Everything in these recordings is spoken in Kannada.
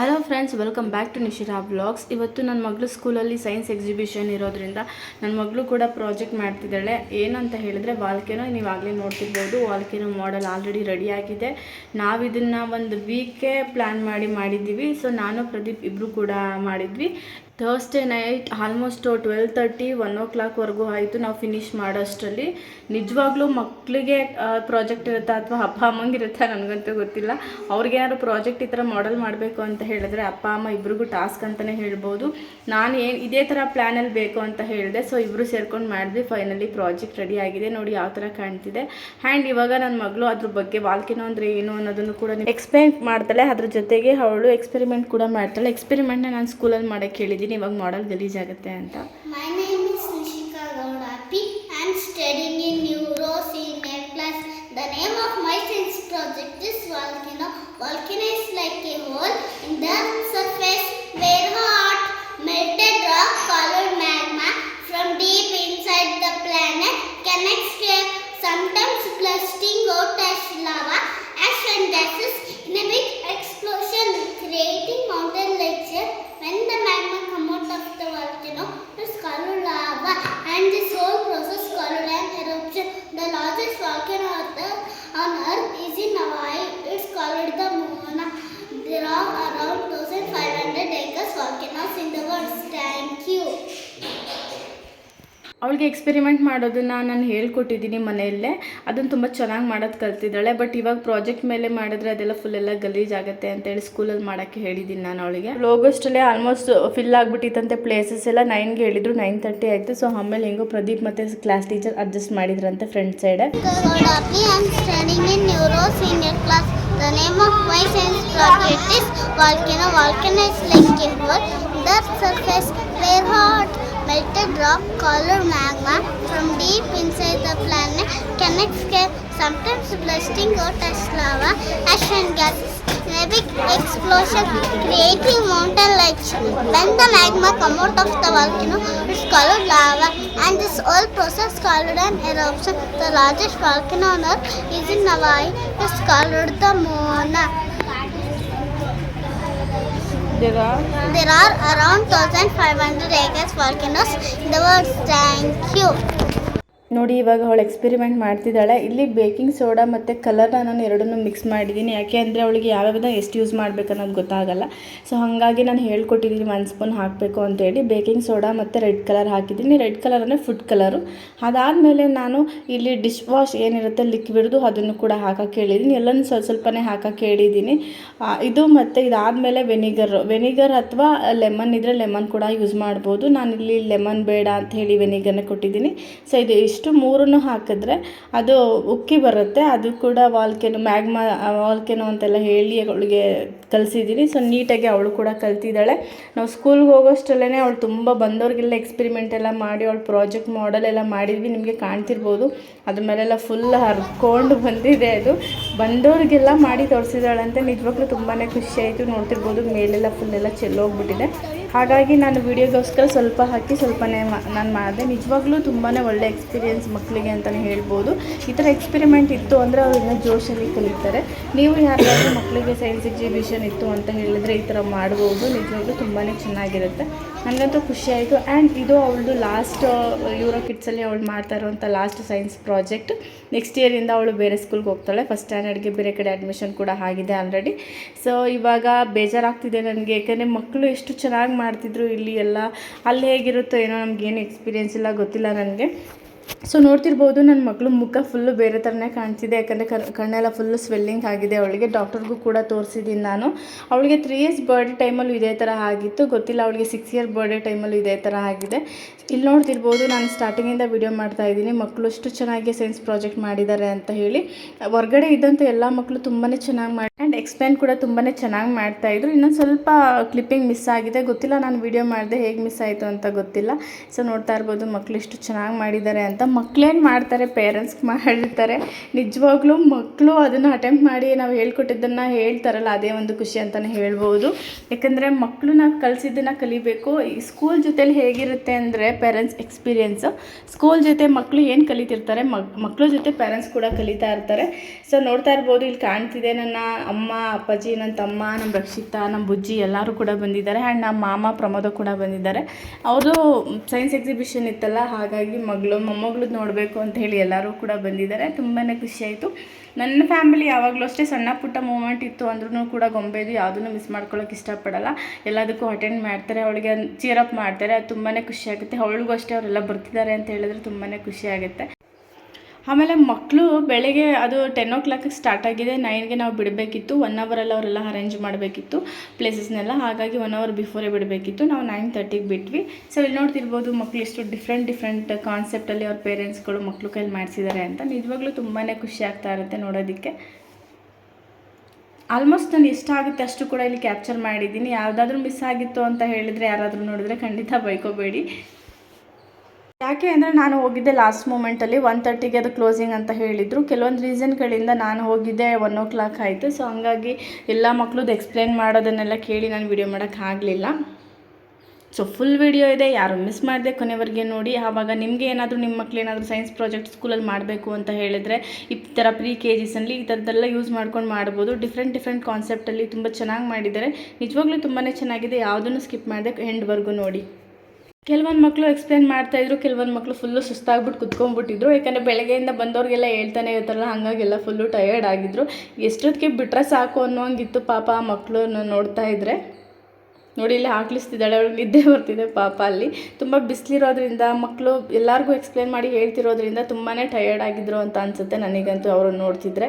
Hello friends welcome back to Nishira blogs ಇವತ್ತು ನನ್ನ ಮಗಳು ಸ್ಕೂಲಲ್ಲಿ ಸೈನ್ಸ್ ಎಕ್ಸಿಬಿಷನ್ ಇರೋದ್ರಿಂದ ನನ್ನ ಮಗಳು ಕೂಡ ಪ್ರಾಜೆಕ್ಟ್ ಮಾಡ್ತಿದ್ದಾಳೆ. ಏನಂತ ಹೇಳಿದ್ರೆ, ವಾಲ್ಕೆನೋ ನೀವು ಆಗಲೇ ನೋಡ್ತಿರ್ಬೋದು. ವಾಲ್ಕೆನೋ ಮಾಡೆಲ್ ಆಲ್ರೆಡಿ ರೆಡಿ ಆಗಿದೆ. ನಾವು ಇದನ್ನು ಒಂದು ವೀಕೆ ಪ್ಲ್ಯಾನ್ ಮಾಡಿ ಮಾಡಿದ್ದೀವಿ. ಸೊ ನಾನು ಪ್ರದೀಪ್ ಇಬ್ಬರು ಕೂಡ ಮಾಡಿದ್ವಿ. Thursday night almost twelve thirty one ಓ ಕ್ಲಾಕ್ವರೆಗೂ ಆಯಿತು ನಾವು ಫಿನಿಷ್ ಮಾಡೋಷ್ಟರಲ್ಲಿ. ನಿಜವಾಗ್ಲೂ ಮಕ್ಕಳಿಗೆ ಪ್ರಾಜೆಕ್ಟ್ ಇರುತ್ತಾ ಅಥವಾ ಅಪ್ಪ ಅಮ್ಮಂಗೆ ಇರುತ್ತಾ ನನಗಂತೂ ಗೊತ್ತಿಲ್ಲ. ಅವ್ರಿಗೇನಾದ್ರು ಪ್ರಾಜೆಕ್ಟ್ ಈ ಥರ ಮಾಡೆಲ್ ಮಾಡಬೇಕು ಅಂತ ಹೇಳಿದ್ರೆ ಅಪ್ಪ, ಅಮ್ಮ ಇಬ್ರಿಗೂ ಟಾಸ್ಕ್ ಅಂತಲೇ ಹೇಳ್ಬೋದು. ನಾನು ಏನು, ಇದೇ ಥರ ಪ್ಲ್ಯಾನಲ್ಲಿ ಬೇಕು ಅಂತ ಹೇಳಿದೆ. ಸೊ ಇಬ್ಬರು ಸೇರ್ಕೊಂಡು ಮಾಡಿದ್ವಿ. ಫೈನಲಿ ಪ್ರಾಜೆಕ್ಟ್ ರೆಡಿ ಆಗಿದೆ. ನೋಡಿ ಯಾವ ಥರ ಕಾಣ್ತಿದೆ. ಆ್ಯಂಡ್ ಇವಾಗ ನನ್ನ ಮಗಳು ಅದ್ರ ಬಗ್ಗೆ ವಾಲ್ಕಿನೋ ಅಂದರೆ ಏನು ಅನ್ನೋದನ್ನು ಕೂಡ ಎಕ್ಸ್ಪ್ಲೈನ್ ಮಾಡ್ತಾಳೆ. ಅದ್ರ ಜೊತೆಗೆ ಅವಳು ಎಕ್ಸ್ಪೆರಿಮೆಂಟ್ ಕೂಡ ಮಾಡ್ತಾಳೆ. ಎಕ್ಸ್ಪೆರಿಮೆಂಟ್ನ ನಾನು ಸ್ಕೂಲಲ್ಲಿ ಮಾಡೋಕ್ಕೆ ಹೇಳಿದ್ದೀನಿ. ಇವಾಗ ಮಾಡೆಲ್ ಗಲೀಜಾಗುತ್ತೆ ಅಂತ Nishika Gowda P. I am studying in Neuro Senior class. The name of my science project is volcano. Volcano ಅವಳಿಗೆ ಎಕ್ಸ್ಪೆರಿಮೆಂಟ್ ಮಾಡೋದನ್ನು ನಾನು ಹೇಳ್ಕೊಟ್ಟಿದ್ದೀನಿ ಮನೆಯಲ್ಲೇ. ಅದನ್ನು ತುಂಬ ಚೆನ್ನಾಗಿ ಮಾಡೋದು ಕಲ್ತಿದ್ದಾಳೆ. ಬಟ್ ಇವಾಗ ಪ್ರಾಜೆಕ್ಟ್ ಮೇಲೆ ಮಾಡಿದ್ರೆ ಅದೆಲ್ಲ ಫುಲ್ ಎಲ್ಲ ಗಲೀಜಾಗುತ್ತೆ ಅಂತೇಳಿ ಸ್ಕೂಲಲ್ಲಿ ಮಾಡೋಕ್ಕೆ ಹೇಳಿದ್ದೀನಿ ನಾನು ಅವಳಿಗೆ. ಲೋಗೋಸ್ಟಲ್ಲೇ ಆಲ್ಮೋಸ್ಟ್ ಫಿಲ್ ಆಗಿಬಿಟ್ಟಿತ್ತಂತೆ ಪ್ಲೇಸಸ್ ಎಲ್ಲ. ನೈನ್ಗೆ ಹೇಳಿದ್ರು ನೈನ್ ತರ್ಟಿ ಆಯಿತು. ಸೊ ಆಮೇಲೆ ಹೆಂಗೋ ಪ್ರದೀಪ್ ಮತ್ತು ಕ್ಲಾಸ್ ಟೀಚರ್ ಅಡ್ಜಸ್ಟ್ ಮಾಡಿದ್ರಂತೆ friend side Gaurapi, I am studying in Neuro Senior class. The name of my science project is volcano. Volcano is like a drop rock magma from deep inside the planet can escape, sometimes blasting out as lava, ash and gases in a big explosion, creating mountain lakes. When the magma come out of the volcano, it's called lava, and this whole process called an eruption. The largest volcano on Earth is in Hawaii. It's called the Moana. There are around 1,500 acres volcanoes in the world. Thank you. ನೋಡಿ, ಇವಾಗ ಅವಳು ಎಕ್ಸ್ಪೆರಿಮೆಂಟ್ ಮಾಡ್ತಿದ್ದಾಳೆ. ಇಲ್ಲಿ ಬೇಕಿಂಗ್ ಸೋಡಾ ಮತ್ತು ಕಲರ್ನ ನಾನು ಎರಡನ್ನೂ ಮಿಕ್ಸ್ ಮಾಡಿದ್ದೀನಿ. ಯಾಕೆ ಅಂದರೆ ಅವಳಿಗೆ ಯಾವ್ಯಾವ್ದು ಎಷ್ಟು ಯೂಸ್ ಮಾಡಬೇಕು ಅನ್ನೋದು ಗೊತ್ತಾಗಲ್ಲ. ಸೊ ಹಾಗಾಗಿ ನಾನು ಹೇಳ್ಕೊಟ್ಟಿದ್ದೀನಿ ಒಂದು ಸ್ಪೂನ್ ಹಾಕಬೇಕು ಅಂತೇಳಿ ಬೇಕಿಂಗ್ ಸೋಡಾ ಮತ್ತು ರೆಡ್ ಕಲರ್ ಹಾಕಿದ್ದೀನಿ. ರೆಡ್ ಕಲರ್ ಅಂದರೆ ಫುಡ್ ಕಲರು ಅದಾದಮೇಲೆ ನಾನು ಇಲ್ಲಿ ಡಿಶ್ ವಾಶ್ ಏನಿರುತ್ತೆ ಲಿಕ್ವಿಡ್ದು ಅದನ್ನು ಕೂಡ ಹಾಕೋಕ್ಕೆ ಹೇಳಿದ್ದೀನಿ. ಎಲ್ಲನೂ ಸ್ವಲ್ಪ ಸ್ವಲ್ಪನೇ ಹಾಕೋಕ್ಕೆ ಹೇಳಿದ್ದೀನಿ. ಇದು ಮತ್ತು ಇದಾದಮೇಲೆ ವೆನಿಗರ್ ವೆನಿಗರ್ ಅಥವಾ ಲೆಮನ್ ಇದ್ದರೆ ಲೆಮನ್ ಕೂಡ ಯೂಸ್ ಮಾಡ್ಬೋದು. ನಾನಿಲ್ಲಿ ಲೆಮನ್ ಬೇಡ ಅಂತ ಹೇಳಿ ವೆನಿಗರ್ನ ಕೊಟ್ಟಿದ್ದೀನಿ. ಸೊ ಇದು ಇಷ್ಟು. ಮೂರನ್ನು ಹಾಕಿದ್ರೆ ಅದು ಉಕ್ಕಿ ಬರುತ್ತೆ. ಅದು ಕೂಡ ವಾಲ್ಕೆನೋ ಮ್ಯಾಗ್ಮಾ ವಾಲ್ಕೆನೋ ಅಂತೆಲ್ಲ ಹೇಳಿ ಅವಳಿಗೆ ಕಲಿಸಿದ್ದೀನಿ ಸೊ ನೀಟಾಗಿ ಅವಳು ಕೂಡ ಕಲ್ತಿದ್ದಾಳೆ. ನಾವು ಸ್ಕೂಲ್ಗೆ ಹೋಗೋಷ್ಟರಲ್ಲೇ ಅವಳು ತುಂಬ ಬಂದವ್ರಿಗೆಲ್ಲ ಎಕ್ಸ್ಪಿರಿಮೆಂಟ್ ಎಲ್ಲ ಮಾಡಿ, ಅವಳು ಪ್ರಾಜೆಕ್ಟ್ ಮಾಡೆಲ್ ಎಲ್ಲ ಮಾಡಿದ್ವಿ. ನಿಮಗೆ ಕಾಣ್ತಿರ್ಬೋದು. ಅದ್ರ ಮೇಲೆಲ್ಲ ಫುಲ್ ಹರ್ಕೊಂಡು ಬಂದಿದೆ ಅದು. ಬಂದವ್ರಿಗೆಲ್ಲ ಮಾಡಿ ತೋರಿಸಿದಾಳಂತೆ ನಿಜವಾಗ್ಲೂ ತುಂಬಾ ಖುಷಿಯಾಯಿತು ನೋಡ್ತಿರ್ಬೋದು, ಮೇಲೆಲ್ಲ ಫುಲ್ಲೆಲ್ಲ ಚೆಲ್ಲೋಗ್ಬಿಟ್ಟಿದೆ. ಹಾಗಾಗಿ ನಾನು ವಿಡಿಯೋಗೋಸ್ಕರ ಸ್ವಲ್ಪ ಹಾಕಿ ಸ್ವಲ್ಪನೇ ನಾನು ಮಾಡಿದೆ. ನಿಜವಾಗ್ಲೂ ತುಂಬಾ ಒಳ್ಳೆ ಎಕ್ಸ್ಪೀರಿಯೆನ್ಸ್ ಮಕ್ಕಳಿಗೆ ಅಂತಲೇ ಹೇಳ್ಬೋದು. ಈ ಥರ ಎಕ್ಸ್ಪೆರಿಮೆಂಟ್ ಇತ್ತು ಅಂದರೆ ಅವ್ರು ಇನ್ನೂ ಜೋಶಲ್ಲಿ ಕಲಿತಾರೆ. ನೀವು ಯಾರಾದರೂ ಮಕ್ಕಳಿಗೆ ಸೈನ್ಸ್ ಎಕ್ಸಿಬಿಷನ್ ಇತ್ತು ಅಂತ ಹೇಳಿದರೆ ಈ ಥರ ಮಾಡ್ಬೋದು. ನಿಜವಾಗ್ಲೂ ತುಂಬಾ ಚೆನ್ನಾಗಿರುತ್ತೆ. ನನಗಂತೂ ಖುಷಿಯಾಯಿತು ಆ್ಯಂಡ್ ಇದು ಅವಳದು ಲಾಸ್ಟ್ ಯೂರೋ ಕಿಡ್ಸಲ್ಲಿ ಅವಳು ಮಾಡ್ತಾ ಇರುವಂಥ ಲಾಸ್ಟ್ ಸೈನ್ಸ್ ಪ್ರಾಜೆಕ್ಟ್ ನೆಕ್ಸ್ಟ್ ಇಯರಿಂದ ಅವಳು ಬೇರೆ ಸ್ಕೂಲ್ಗೆ ಹೋಗ್ತಾಳೆ. ಫಸ್ಟ್ ಸ್ಟ್ಯಾಂಡರ್ಡ್ಗೆ ಬೇರೆ ಕಡೆ ಅಡ್ಮಿಷನ್ ಕೂಡ ಆಗಿದೆ ಆಲ್ರೆಡಿ ಸೊ ಇವಾಗ ಬೇಜಾರಾಗ್ತಿದೆ ನನಗೆ. ಯಾಕಂದರೆ ಮಕ್ಕಳು ಎಷ್ಟು ಚೆನ್ನಾಗಿ ಮಾಡ್ತಿದ್ರು ಇಲ್ಲಿ ಎಲ್ಲ. ಅಲ್ಲಿ ಹೇಗಿರುತ್ತೋ ಏನೋ ನಮಗೇನು ಎಕ್ಸ್ಪೀರಿಯೆನ್ಸ್ ಇಲ್ಲ ಗೊತ್ತಿಲ್ಲ ನನಗೆ. ಸೊ ನೋಡ್ತಿರ್ಬೋದು ನನ್ನ ಮಗಳು ಮುಖ ಫುಲ್ಲು ಬೇರೆ ಥರನೇ ಕಾಣ್ತಿದೆ. ಯಾಕಂದರೆ ಕಣ್, ಕಣ್ಣೆಲ್ಲ ಫುಲ್ಲು ಸ್ವೆಲ್ಲಿಂಗ್ ಆಗಿದೆ. ಅವಳಿಗೆ ಡಾಕ್ಟರ್ಗೂ ಕೂಡ ತೋರಿಸಿದ್ದೀನಿ ನಾನು. ಅವಳಿಗೆ ತ್ರೀ ಇಯರ್ಸ್ ಬರ್ಡೇ ಟೈಮಲ್ಲೂ ಇದೇ ಥರ ಆಗಿತ್ತು. ಗೊತ್ತಿಲ್ಲ, ಅವಳಿಗೆ ಸಿಕ್ಸ್ ಇಯರ್ ಬರ್ಡೇ ಟೈಮಲ್ಲೂ ಇದೇ ಥರ ಆಗಿದೆ. ಇಲ್ಲಿ ನೋಡ್ತಿರ್ಬೋದು ನಾನು ಸ್ಟಾರ್ಟಿಂಗಿಂದ ವಿಡಿಯೋ ಮಾಡ್ತಾ ಇದ್ದೀನಿ. ಮಕ್ಕಳು ಎಷ್ಟು ಚೆನ್ನಾಗಿ ಸೈನ್ಸ್ ಪ್ರಾಜೆಕ್ಟ್ ಮಾಡಿದ್ದಾರೆ ಅಂತ ಹೇಳಿ. ಹೊರಗಡೆ ಇದ್ದಂಥ ಎಲ್ಲ ಮಕ್ಕಳು ತುಂಬಾ ಚೆನ್ನಾಗಿ ಮಾಡಿ ಆ್ಯಂಡ್ ಎಕ್ಸ್ಪ್ಲೇನ್ ಕೂಡ ತುಂಬಾ ಚೆನ್ನಾಗಿ ಮಾಡ್ತಾಯಿದ್ರು ಇನ್ನೊಂದು ಸ್ವಲ್ಪ ಕ್ಲಿಪ್ಪಿಂಗ್ ಮಿಸ್ ಆಗಿದೆ. ಗೊತ್ತಿಲ್ಲ ನಾನು ವಿಡಿಯೋ ಮಾಡಿದೆ ಹೇಗೆ ಮಿಸ್ ಆಯಿತು ಅಂತ ಗೊತ್ತಿಲ್ಲ. ಸೊ ನೋಡ್ತಾ ಇರ್ಬೋದು ಮಕ್ಕಳು ಎಷ್ಟು ಚೆನ್ನಾಗಿ ಮಾಡಿದ್ದಾರೆ ಅಂತ. ಮಕ್ಕಳೇನು ಮಾಡ್ತಾರೆ? ಪೇರೆಂಟ್ಸ್ಗೆ ಮಾಡಿರ್ತಾರೆ. ನಿಜವಾಗ್ಲೂ ಮಕ್ಕಳು ಅದನ್ನು ಅಟೆಂಪ್ಟ್ ಮಾಡಿ ನಾವು ಹೇಳ್ಕೊಟ್ಟಿದ್ದನ್ನು ಹೇಳ್ತಾರಲ್ಲ, ಅದೇ ಒಂದು ಖುಷಿ ಅಂತಲೇ ಹೇಳ್ಬೋದು. ಯಾಕಂದರೆ ಮಕ್ಕಳು ನಾವು ಕಲಿಸಿದ್ದನ್ನು ಕಲಿಬೇಕು. ಈ ಸ್ಕೂಲ್ ಜೊತೇಲಿ ಹೇಗಿರುತ್ತೆ ಅಂದರೆ ಪೇರೆಂಟ್ಸ್ ಎಕ್ಸ್ಪೀರಿಯೆನ್ಸ್ ಸ್ಕೂಲ್ ಜೊತೆ ಮಕ್ಕಳು ಏನು ಕಲಿತಿರ್ತಾರೆ? ಮಕ್ಕಳು ಜೊತೆ ಪೇರೆಂಟ್ಸ್ ಕೂಡ ಕಲಿತಾ ಇರ್ತಾರೆ. ಸೊ ನೋಡ್ತಾ ಇರ್ಬೋದು, ಇಲ್ಲಿ ಕಾಣ್ತಿದೆ ನನ್ನ ಅಮ್ಮ, ಅಪ್ಪಾಜಿ ನನ್ನ ತಮ್ಮ ನಮ್ಮ ರಕ್ಷಿತಾ ನಮ್ಮ ಬುಜ್ಜಿ ಎಲ್ಲರೂ ಕೂಡ ಬಂದಿದ್ದಾರೆ. ಆ್ಯಂಡ್ ನಮ್ಮ ಮಾಮ ಪ್ರಮೋದ ಕೂಡ ಬಂದಿದ್ದಾರೆ. ಅವರು ಸೈನ್ಸ್ ಎಕ್ಸಿಬಿಷನ್ ಇತ್ತಲ್ಲ, ಹಾಗಾಗಿ ಮಗಳು, ಮೊಮ್ಮಗಳು ನೋಡಬೇಕು ಅಂತ ಹೇಳಿ ಎಲ್ಲರೂ ಕೂಡ ಬಂದಿದ್ದಾರೆ. ತುಂಬಾ ಖುಷಿಯಾಯಿತು ನನ್ನ ಫ್ಯಾಮಿಲಿ ಯಾವಾಗಲೂ ಅಷ್ಟೇ ಸಣ್ಣ ಪುಟ್ಟ ಮೂಮೆಂಟ್ ಇತ್ತು ಅಂದ್ರೂ ಕೂಡ ಗೊಂಬೆದು ಯಾವುದನ್ನು ಮಿಸ್ ಮಾಡ್ಕೊಳ್ಳೋಕೆ ಇಷ್ಟಪಡಲ್ಲ. ಎಲ್ಲದಕ್ಕೂ ಅಟೆಂಡ್ ಮಾಡ್ತಾರೆ, ಅವಳಿಗೆ ಚೀರಪ್ ಮಾಡ್ತಾರೆ. ಅದು ತುಂಬಾ ಖುಷಿಯಾಗುತ್ತೆ ಅವಳಿಗೂ ಅಷ್ಟೇ ಅವರೆಲ್ಲ ಬರ್ತಿದ್ದಾರೆ ಅಂತ ಹೇಳಿದ್ರೆ ತುಂಬಾ ಖುಷಿ ಆಗುತ್ತೆ. ಆಮೇಲೆ ಮಕ್ಕಳು ಬೆಳಗ್ಗೆ ಅದು ಟೆನ್ ಓ ಕ್ಲಾಕಿಗೆ ಸ್ಟಾರ್ಟ್ ಆಗಿದೆ ನೈನ್ಗೆ ನಾವು ಬಿಡಬೇಕಿತ್ತು ಒನ್ ಅವರಲ್ಲಿ ಅವರೆಲ್ಲ ಅರೇಂಜ್ ಮಾಡಬೇಕಿತ್ತು ಪ್ಲೇಸಸ್ನೆಲ್ಲ ಹಾಗಾಗಿ ಒನ್ ಅವರ್ ಬಿಫೋರೇ ಬಿಡಬೇಕಿತ್ತು. ನಾವು ನೈನ್ ತರ್ಟಿಗೆ ಬಿಟ್ವಿ. ಸೊ ಇಲ್ಲಿ ನೋಡ್ತಿರ್ಬೋದು ಮಕ್ಕಳು ಎಷ್ಟು ಡಿಫ್ರೆಂಟ್ ಡಿಫ್ರೆಂಟ್ ಕಾನ್ಸೆಪ್ಟಲ್ಲಿ ಅವ್ರ ಪೇರೆಂಟ್ಸ್ಗಳು ಮಕ್ಕಳು ಕೈಲಿ ಮಾಡಿಸಿದ್ದಾರೆ ಅಂತ. ನಿಜವಾಗ್ಲೂ ತುಂಬಾ ಖುಷಿ ಆಗ್ತಾ ಇರುತ್ತೆ ನೋಡೋದಕ್ಕೆ. ಆಲ್ಮೋಸ್ಟ್ ನಾನು ಎಷ್ಟಾಗುತ್ತೆ ಅಷ್ಟು ಕೂಡ ಇಲ್ಲಿ ಕ್ಯಾಪ್ಚರ್ ಮಾಡಿದ್ದೀನಿ. ಯಾವುದಾದ್ರೂ ಮಿಸ್ ಆಗಿತ್ತು ಅಂತ ಹೇಳಿದರೆ ಯಾರಾದರೂ ನೋಡಿದ್ರೆ ಖಂಡಿತ ಬೈಕೋಬೇಡಿ. ಯಾಕೆ ಅಂದರೆ ನಾನು ಹೋಗಿದ್ದೆ ಲಾಸ್ಟ್ ಮೂಮೆಂಟಲ್ಲಿ ಒನ್ ತರ್ಟಿಗೆ ಅದು ಕ್ಲೋಸಿಂಗ್ ಅಂತ ಹೇಳಿದರು. ಕೆಲವೊಂದು ರೀಸನ್ಗಳಿಂದ ನಾನು ಹೋಗಿದ್ದೆ ಒನ್ ಓ ಕ್ಲಾಕ್ ಆಯಿತು. ಸೊ ಹಂಗಾಗಿ ಎಲ್ಲ ಮಕ್ಳದ್ದು ಎಕ್ಸ್ಪ್ಲೇನ್ ಮಾಡೋದನ್ನೆಲ್ಲ ಕೇಳಿ ನಾನು ವಿಡಿಯೋ ಮಾಡೋಕ್ಕಾಗಲಿಲ್ಲ ಸೊ ಫುಲ್ ವಿಡಿಯೋ ಇದೆ. ಯಾರು ಮಿಸ್ ಮಾಡಿದೆ ಕೊನೆವರೆಗೆ ನೋಡಿ. ಆವಾಗ ನಿಮಗೆ ಏನಾದರೂ ನಿಮ್ಮ ಮಕ್ಳು ಏನಾದರೂ ಸೈನ್ಸ್ ಪ್ರಾಜೆಕ್ಟ್ ಸ್ಕೂಲಲ್ಲಿ ಮಾಡಬೇಕು ಅಂತ ಹೇಳಿದರೆ ಈ ಥರ ಪ್ರೀ ಕೆ ಜಿಸಲ್ಲಿ ಈ ಥರದ್ದೆಲ್ಲ ಯೂಸ್ ಮಾಡ್ಕೊಂಡು ಮಾಡ್ಬೋದು. ಡಿಫ್ರೆಂಟ್ ಡಿಫ್ರೆಂಟ್ ಕಾನ್ಸೆಪ್ಟಲ್ಲಿ ತುಂಬ ಚೆನ್ನಾಗಿ ಮಾಡಿದ್ದಾರೆ. ನಿಜವಾಗ್ಲೂ ತುಂಬಾ ಚೆನ್ನಾಗಿದೆ. ಯಾವುದನ್ನು ಸ್ಕಿಪ್ ಮಾಡಿದೆ ಎಂಡ್ವರೆಗೂ ನೋಡಿ. ಕೆಲವೊಂದು ಮಕ್ಕಳು ಎಕ್ಸ್ಪ್ಲೇನ್ ಮಾಡ್ತಾಯಿದ್ರು ಕೆಲವೊಂದು ಮಕ್ಕಳು ಫುಲ್ಲು ಸುಸ್ತಾಗ್ಬಿಟ್ಟು ಕುತ್ಕೊಂಡ್ಬಿಟ್ಟಿದ್ರು. ಯಾಕಂದರೆ ಬೆಳಗ್ಗೆಯಿಂದ ಬಂದವ್ರಿಗೆಲ್ಲ ಹೇಳ್ತಾನೆ ಇರ್ತಾರಲ್ಲ, ಹಾಗಾಗೆಲ್ಲ ಫುಲ್ಲು ಟಯರ್ಡ್ ಆಗಿದ್ರು. ಎಷ್ಟೊತ್ತಿಗೆ ಬಿಟ್ಟರೆ ಸಾಕು ಅನ್ನೋಂಗಿತ್ತು ಪಾಪ ಆ ಮಕ್ಕಳು ನೋಡ್ತಾ ಇದ್ರೆ. ನೋಡಿ, ಇಲ್ಲಿ ಹಾಕ್ಲಿಸ್ತಿದ್ದಾಳೆ, ಅವಳು ನಿದ್ದೆ ಬರ್ತಿದೆ ಪಾಪ ಅಲ್ಲಿ. ತುಂಬ ಬಿಸಿಲಿರೋದ್ರಿಂದ ಮಕ್ಕಳು ಎಲ್ಲರಿಗೂ ಎಕ್ಸ್ಪ್ಲೇನ್ ಮಾಡಿ ಹೇಳ್ತಿರೋದ್ರಿಂದ ತುಂಬಾ ಟಯರ್ಡ್ ಆಗಿದ್ರು ಅಂತ ಅನಿಸುತ್ತೆ ನನಗಂತೂ ಅವ್ರನ್ನ ನೋಡ್ತಿದ್ರೆ.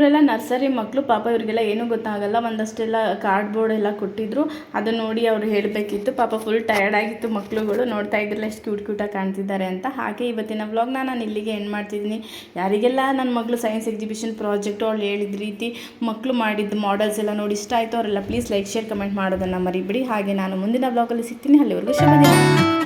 ಇವರೆಲ್ಲ ನರ್ಸರಿ ಮಕ್ಕಳು ಪಾಪ ಇವರಿಗೆಲ್ಲ ಏನೂ ಗೊತ್ತಾಗಲ್ಲ. ಒಂದಷ್ಟೆಲ್ಲ ಕಾರ್ಡ್ಬೋರ್ಡ್ ಎಲ್ಲ ಕೊಟ್ಟಿದ್ರು. ಅದನ್ನ ನೋಡಿ ಅವರು ಹೇಳಬೇಕಿತ್ತು. ಪಾಪ ಫುಲ್ ಟಯರ್ಡ್ ಆಗಿತ್ತು ಮಕ್ಕಳುಗಳು ನೋಡ್ತಾ ಇದ್ರಲ್ಲ ಎಷ್ಟು ಕ್ಯೂಟ್ ಕ್ಯೂಟಾಗಿ ಕಾಣ್ತಿದ್ದಾರೆ ಅಂತ. ಹಾಗೆ ಇವತ್ತಿನ ವ್ಲಾಗ್ನ ನಾನು ಇಲ್ಲಿಗೆ ಎಂಡ್ ಮಾಡ್ತಿದ್ದೀನಿ. ಯಾರಿಗೆಲ್ಲ ನನ್ನ ಮಗಳು ಸೈನ್ಸ್ ಎಕ್ಸಿಬಿಷನ್ ಪ್ರಾಜೆಕ್ಟು ಅವ್ಳು ಹೇಳಿದ ರೀತಿ ಮಕ್ಕಳು ಮಾಡಿದ್ದು ಮಾಡೆಲ್ಸ್ ಎಲ್ಲ ನೋಡಿ ಇಷ್ಟ ಆಯಿತು, ಅವರೆಲ್ಲ ಪ್ಲೀಸ್ ಲೈಕ್ ಶೇರ್ ಕಮೆಂಟ್ ಮಾಡೋದನ್ನು ಮರಿಬಿಡಿ. ಹಾಗೆ ನಾನು ಮುಂದಿನ ಬ್ಲಾಗಲ್ಲಿ ಸಿಗ್ತೀನಿ. ಅಲ್ಲಿವರೆಗೂ ಶುಭ